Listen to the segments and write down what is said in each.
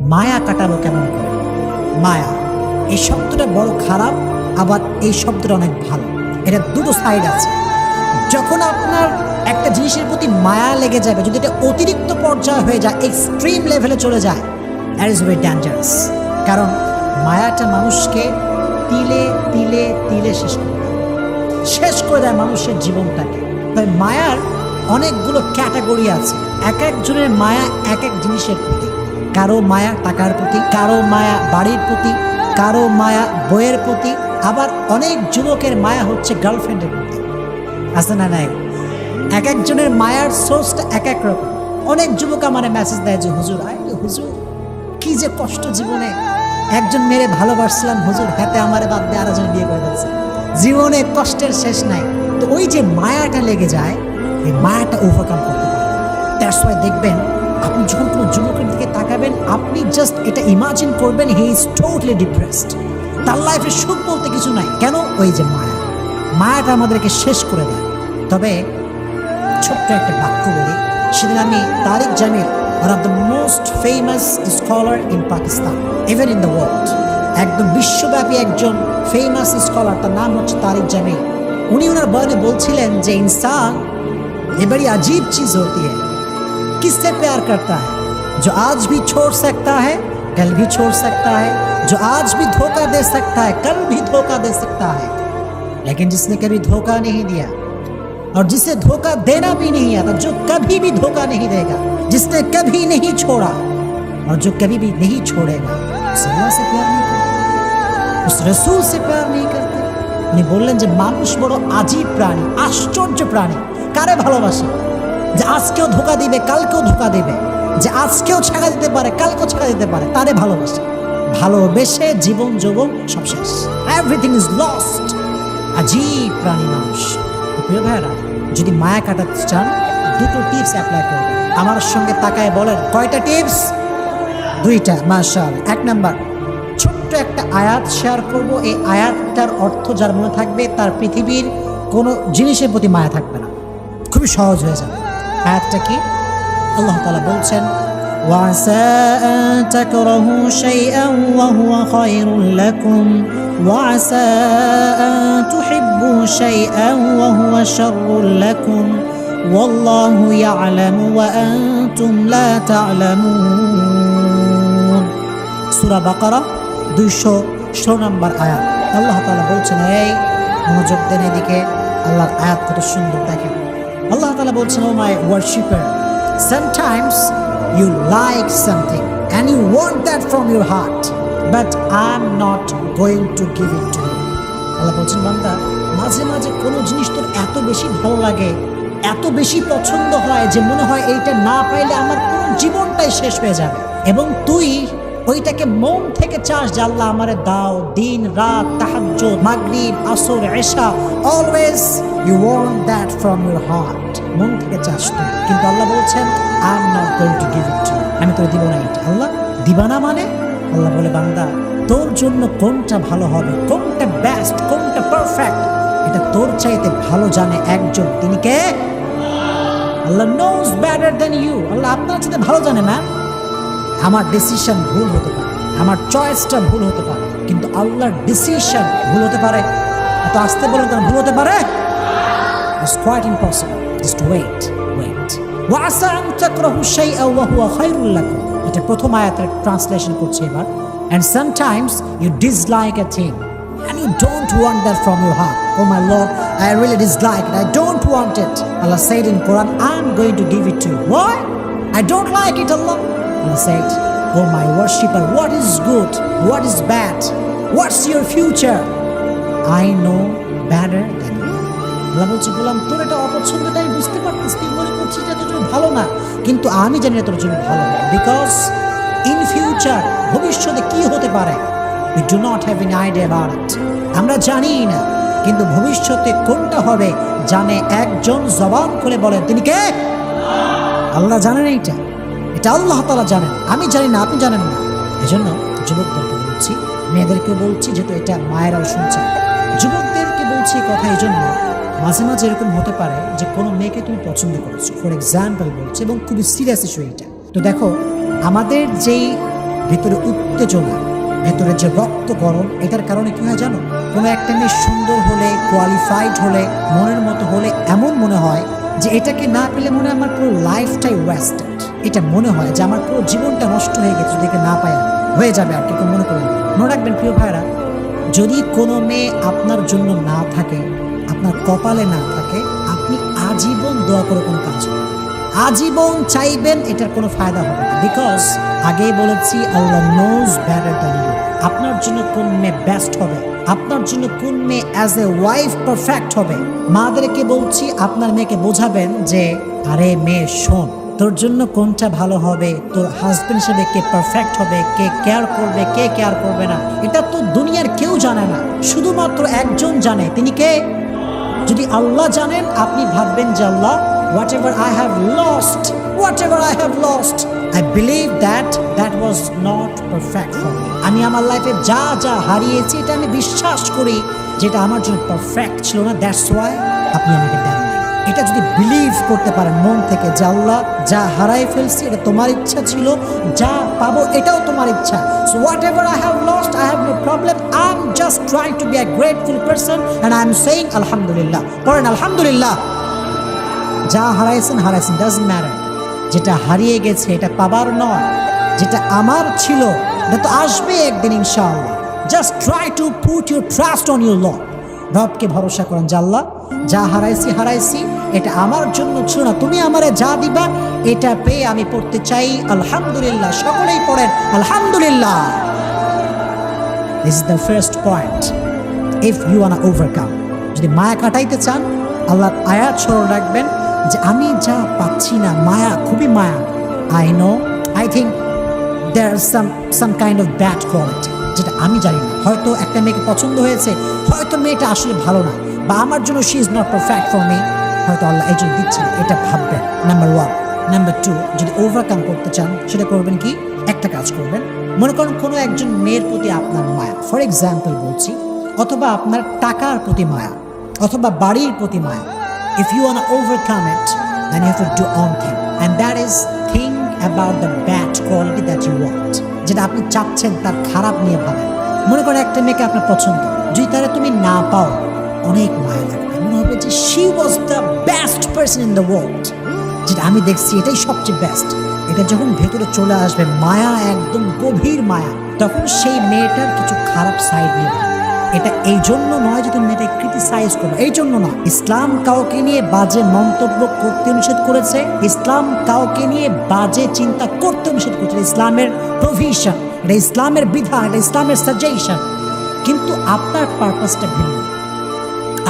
মায়া কাটাবো কেমন করে? মায়া, এই শব্দটা বড় খারাপ, আবার এই শব্দটা অনেক ভালো। এটা দুটো সাইড আছে। যখন আপনার একটা জিনিসের প্রতি মায়া লেগে যাবে, যদি এটা অতিরিক্ত পর্যায়ে হয়ে যায় এক্সট্রিম লেভেলে চলে যায় দ্যাট ইজ ভেরি ডেঞ্জারাস কারণ মায়াটা মানুষকে তিলে তিলে তিলে শেষ করে। শেষ করে দেয় মানুষের জীবনটাকে। তাই মায়ার অনেকগুলো ক্যাটাগরি আছে। এক একজনের মায়া এক এক জিনিসের প্রতি। কারও মায়া টাকার প্রতি, কারও মায়া বাড়ির প্রতি, কারও মায়া বইয়ের প্রতি, আবার অনেক যুবকের মায়া হচ্ছে গার্লফ্রেন্ডের প্রতি। আছে না নাই? এক একজনের মায়ার সোর্সটা এক এক রকম। অনেক যুবক আমার মেসেজ দেয় যে, হুজুর আই হুজুর, কি যে কষ্ট জীবনে। একজন মেরে ভালোবাসলাম হুজুর, হাতে আমার বাদ দিয়ে আরেকজন বিয়ে করে ফেলছে। জীবনে কষ্টের শেষ নাই। তো ওই যে মায়াটা লেগে যায়, এই মায়াটা ওভারকাম করতে দ্যাটস ওয়াই দেখবেন, আপনি যখন কোনো যুবকের দিকে তাকাবেন, আপনি জাস্ট এটা ইমাজিন করবেন হি ইজ টোটালি ডিপ্রেসড তার লাইফে সুখ বলতে কিছু নাই। কেন? ওই যে মায়া। মায়াটা আমাদেরকে শেষ করে দেয়। তবে ছোট্ট একটা বাক্য বলি। সেদিন আমি Tariq Jamil one of the most famous scholar in Pakistan even in the world একদম বিশ্বব্যাপী একজন ফেমাস স্কলার তার নাম হচ্ছে তারিক জামিল। উনি ওনার বয়ানে বলছিলেন যে, ইনসান এবারই আজীব চিজ হতিয়ে किससे प्यार करता है जो आज भी छोड़ सकता है कल भी छोड़ सकता है जो आज भी धोखा दे सकता है कल भी धोखा दे सकता है लेकिन जिसने कभी धोखा नहीं दिया और जिसे धोखा देना भी नहीं आता जो कभी भी धोखा नहीं देगा जिसने कभी नहीं छोड़ा और जो कभी भी नहीं छोड़ेगा उस अल्लाह से प्यार नहीं करते उस रसूल से प्यार नहीं करते উনি বললেন যে মানুষ বড় আজীব প্রাণী আশ্চর্য প্রাণী কারে ভালোবাসে যে আজকেও ধোকা দিবে, কালকেও ধোকা দিবে। যে আজকেও ছাড়া দিতে পারে, কালকেও ছাড়া দিতে পারে, তারে ভালোবাসে। ভালোবেসে জীবন যৌবন সব শেষ। এভরিথিং ইজ লস্ট আজীব প্রাণী মানুষ। প্রিয় ভাইরা যদি মায়া কাটাতে চান, দুটো টিপস অ্যাপ্লাই করবেন আমার সঙ্গে তাকায় বলেন, কয়টা টিপস দুইটা মার্শাল এক নাম্বার, ছোট্ট একটা আয়াত শেয়ার করব। এই আয়াতটার অর্থ যার মনে থাকবে, তার পৃথিবীর কোনো জিনিসের প্রতি মায়া থাকবে না। খুবই সহজ হয়ে যাবে। আয়াতটা কি আল্লাহ তালা বলছেন وعسى أن تكرهوا شيئا وهو خير لكم وعسى أن تحبوا شيئا وهو شر لكم والله يعلم وأنتم لا تعلمون সুরা বাকারা দুইশো ষোলো নম্বর আয়াত আল্লাহ তালা বলছেন এই মনোযোগ দেন এদিকে আল্লাহর আয়াত কত সুন্দর দেখেন আল্লাহ তালা বলছেন, o my worshipper sometimes you like something and you want that from your heart but I am not going to give it to Allah বলছেন, বান্দা, মাঝে মাঝে কোনো জিনিস তোর এত বেশি ভালো লাগে, এত বেশি পছন্দ হয় যে মনে হয় এইটা না পাইলে আমার পুরো জীবনটাই শেষ হয়ে যাবে এবং তুই ওইটাকে মন থেকে চাস যে আল্লাহ আমারে দাও, দিন, রাত, তাহাজ্জুদ, মাগরিব, আসর, এশা always you want that from your heart মন থেকে চাস তুই কিন্তু আল্লাহ বলছেন I am not going to give it আমি তোর দিব না এটা। আল্লাহ, দিবা না মানে? আল্লাহ বলে, বান্দা, তোর জন্য কোনটা ভালো হবে? কোনটা বেস্ট কোনটা পারফেক্ট এটা তোর চাইতে ভালো জানে একজন। তিনি কে? Allah knows better than you Allah আপনার চাইতে ভালো জানে ম্যাম আমার ডিসিশন ভুল হতে পারে আমার চয়েসটা ভুল হতে পারে কিন্তু আল্লাহর ডিসিশন ভুল হতে পারে এত আসতে বলেন তার ভুল হতে পারে it's quite impossible just wait wait ওয়াসা আন তাকরাহু শাইআ ওয়া হুয়া খায়রুল লাকুম এটা প্রথম আয়াতের ট্রান্সলেশন করছি এবার and sometimes you dislike a thing and you don't want that from your heart. Oh my Lord, I really dislike it. I don't want it. Allah said in Quran, I'm going to give it to you. Why? I don't like it, Allah. Allah said oh my worshipper, what is good? What is bad? What's your future? I know better than you. Allah বলছে বললাম, তোর এটা অপছন্দটা আমি বুঝতে পারতিস তুই মনে করছিস যে তোর ভালো না। কিন্তু আমি জানি না তোর জন্য ভালো না। বিকজ ইন ফিউচার ভবিষ্যতে কি হতে পারে? We do not have an idea about আমরা জানি না। কিন্তু ভবিষ্যতে কোনটা হবে? জানে একজন জবান করে বলেন, তিনি কে? আল্লাহ জানেন এইটা। এটা আল্লাহ তালা জানেন। আমি জানি না, আপনি জানেন না। এজন্য যুবকদেরকে বলছি, মেয়েদেরকে বলছি যেহেতু এটা মায়েরাও শুনছে। যুবকদেরকে বলছি এই কথা এই জন্য মাঝে মাঝে এরকম হতে পারে যে কোনো মেয়েকে তুমি পছন্দ করেছ। ফর এক্সাম্পল বলছি, এবং খুবই সিরিয়াস ইস্যু এটা। তো দেখো, আমাদের যেই ভেতরে উত্তেজনা, ভেতরে যে রক্ত গরম, এটার কারণে কি হয় জানো? কোনো একটা মেয়ে সুন্দর হলে কোয়ালিফাইড হলে, মনের মতো হলে, এমন মনে হয় যে এটাকে না পেলে মনে হয় আমার পুরো লাইফটাই ওয়েস্টেড এটা মনে হয় যে আমার পুরো জীবনটা নষ্ট হয়ে গেছে, যদি না পাই হয়ে যাবে আর কি মনে করেন মনে রাখবেন, প্রিয় ভাইরা যদি কোনো মেয়ে আপনার জন্য না থাকে, আপনার কপালে না থাকে, আপনি আজীবন দোয়া করে কোনো কাজ করবেন না। আজীবন চাইবেন, এটার কোনো ফায়দা হবে না। বিকজ আগেই বলেছি, Allah knows better than you আপনার জন্য কোন মেয়ে বেস্ট হবে? আপনার জন্য কোন মেয়ে অ্যাজ এ ওয়াইফ পারফেক্ট হবে? মাদেরকে বলছি, আপনার মেয়েকে বোঝাবেন যে, আরে মেয়ে, শোন, তোর জন্য কোনটা ভালো হবে? তোর হাজবেন্ড হিসেবে কে পারফেক্ট হবে? কে কেয়ার করবে? কে কেয়ার করবে না? এটা তো দুনিয়ার কেউ জানে না। শুধুমাত্র একজন জানে। তিনি কে? যদি আল্লাহ জানেন, আপনি ভাববেন যে Allah ever I have lost whatever I have lost I that that was not perfect for me আমি আমার লাইফে যা যা হারিয়েছি, এটা আমি বিশ্বাস করি যেটা আমার জন্য পারফেক্ট ছিল না দ্যাটস ওয়াই আপনি আমাকে দেন। এটা যদি বিলিভ করতে পারেন মন থেকে যে আল্লাহ যা হারাই ফেলছি, এটা তোমার ইচ্ছা ছিল, যা পাবো এটাও তোমার ইচ্ছা। So whatever I have lost I have no problem I am just trying to be a grateful person and I am saying আলহামদুলিল্লাহ পড়েন আলহামদুলিল্লাহ যা হারাইছেন হারাইছেন ডাজন্ট ম্যাটার যেটা হারিয়ে গেছে, এটা পাবার নয়। যেটা আমার ছিল, এটা তো আসবে একদিন, ইনশাআল্লাহ। Just try to put your trust on your lord রবকে ভরসা করেন আল্লাহ, যা হারাইছি হারাইছি, এটা আমার জন্য ছিল না। তুমি আমারে যা দিবা, এটা পেয়ে আমি পড়তে চাই। আলহামদুলিল্লাহ, সকলেই পড়েন, আলহামদুলিল্লাহ। Is the first point if you want overcome যদি মায়া কাটাইতে চান, আল্লাহর আয়াত স্মরণ রাখবেন। যে আমি যা পাচ্ছি না, মায়া, খুবই মায়া। I know I think there some some kind of bad quality যেটা আমি জানি না। হয়তো একটা মেয়েকে পছন্দ হয়েছে, হয়তো মেয়েটা আসলে ভালো না, বা আমার জন্য she is not perfect for me হয়তো আল্লাহ এই জন্য দিচ্ছে এটা ভাববেন। নাম্বার ওয়ান নাম্বার টু যদি ওভারকাম করতে চান, সেটা করবেন কি? একটা কাজ করবেন। মনে করুন কোনো একজন মেয়ের প্রতি আপনার মায়া। ফর এক্সাম্পল বলছি, অথবা আপনার টাকার প্রতি মায়া, অথবা বাড়ির প্রতি মায়া if you want overcome it then you have to do one thing and that is think about the bad quality that you want যেটা আপনি চাচ্ছেন তার খারাপ নিয়ে ভাবেন। মনে করেন একটা মেয়েকে আপনার পছন্দ। যদি তারা তুমি না পাও, অনেক মায়া লাগবে। মনে হবে যে she was the best person in the world যেটা আমি দেখছি এটাই সবচেয়ে বেস্ট এটা যখন ভেতরে চলে আসবে, মায়া একদম গভীর মায়া। তখন সেই মেয়েটার কিছু খারাপ সাইড নিয়ে। এটা এই জন্য নয় যে তুমি মেয়েটাকে ক্রিটিসাইজ করো এই জন্য না ইসলাম কাউকে নিয়ে বাজে মন্তব্য করতে নিষেধ করেছে, ইসলাম কাউকে নিয়ে বাজে চিন্তা করতে নিষেধ করেছে ইসলামের প্রভিশন এটা ইসলামের বিধান, এটা ইসলামের সাজেশন কিন্তু আপনার পারপাসটা ভিন্ন,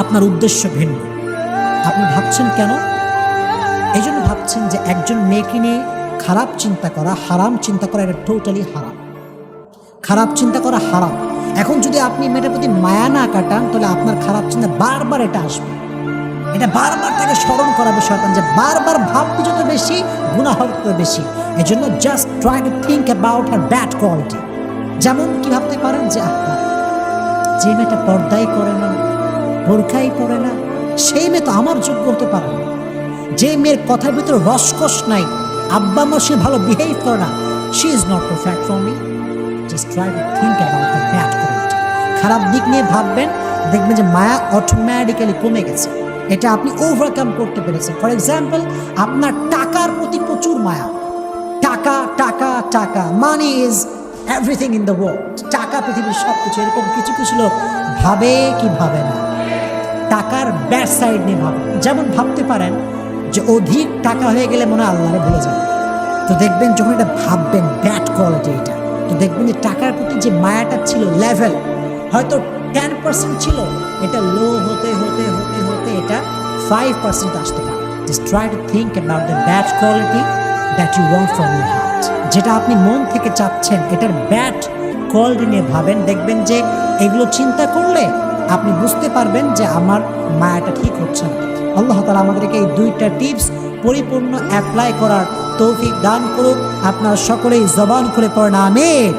আপনার উদ্দেশ্য ভিন্ন। আপনি ভাবছেন কেন? এই জন্য ভাবছেন যে একজন মেয়েকে নিয়ে খারাপ চিন্তা করা, হারাম চিন্তা করা, এটা টোটালি হারাম। খারাপ চিন্তা করা হারাম। এখন যদি আপনি মেয়েটার প্রতি মায়া না কাটান তাহলে আপনার খারাপ চিন্তা বারবার এটা আসবে। এটা বারবার তাকে স্মরণ করাবে শয়তান যে বারবার ভাবতে যত বেশি গুণা হবে তত বেশি। এই জন্য just try to think about her bad quality যেমন কি ভাবতে পারেন যে আহা, যে মেয়েটা পর্দাই করে না বোরখাই পরে না সেই মেয়ে তো আমার যোগ্য হতে পারে না। যে মেয়ের কথার ভিতরে রসকস নাই আব্বা মা সে ভালো বিহেভ করে না। She is not perfect for me just try to think about খারাপ দিক নিয়ে ভাববেন, দেখবেন যে মায়া অটোমেটিক্যালি কমে গেছে। এটা আপনি ওভারকাম করতে পেরেছেন। ফর এক্সাম্পল আপনার টাকার প্রতি প্রচুর মায়া। টাকা টাকা টাকা money is everything in the world টাকা, পৃথিবীর সব কিছু এরকম কিছু কিছু লোক ভাবে কি ভাবে না। টাকার ব্যাড সাইড নিয়ে ভাবে। যেমন ভাবতে পারেন যে অধিক টাকা হয়ে গেলে মনে হয় আল্লাহরে ভুলে যাবে। তো দেখবেন যখন এটা ভাববেন ব্যাড কোয়ালিটি এটা। তো দেখবেন যে টাকার প্রতি যে মায়াটা ছিল লেভেল হয়তো টেন পার্সেন্ট ছিল, এটা লো হতে হতে হতে হতে এটা ফাইভ পার্সেন্ট আসতে পারে। Try to think about the bad quality that you want from your heart যেটা আপনি মন থেকে চাচ্ছেন, এটার ব্যাড কোয়ালিটি নিয়ে ভাবেন, দেখবেন যে এগুলো চিন্তা করলে আপনি বুঝতে পারবেন যে আমার মায়াটা ঠিক হচ্ছে না। আল্লাহ তালা আমাদেরকে এই দুইটা টিপস পরিপূর্ণ অ্যাপ্লাই করার তৌফিক দান করুক। আপনার সকলেই জবান খুলে পড়েন, আমিন।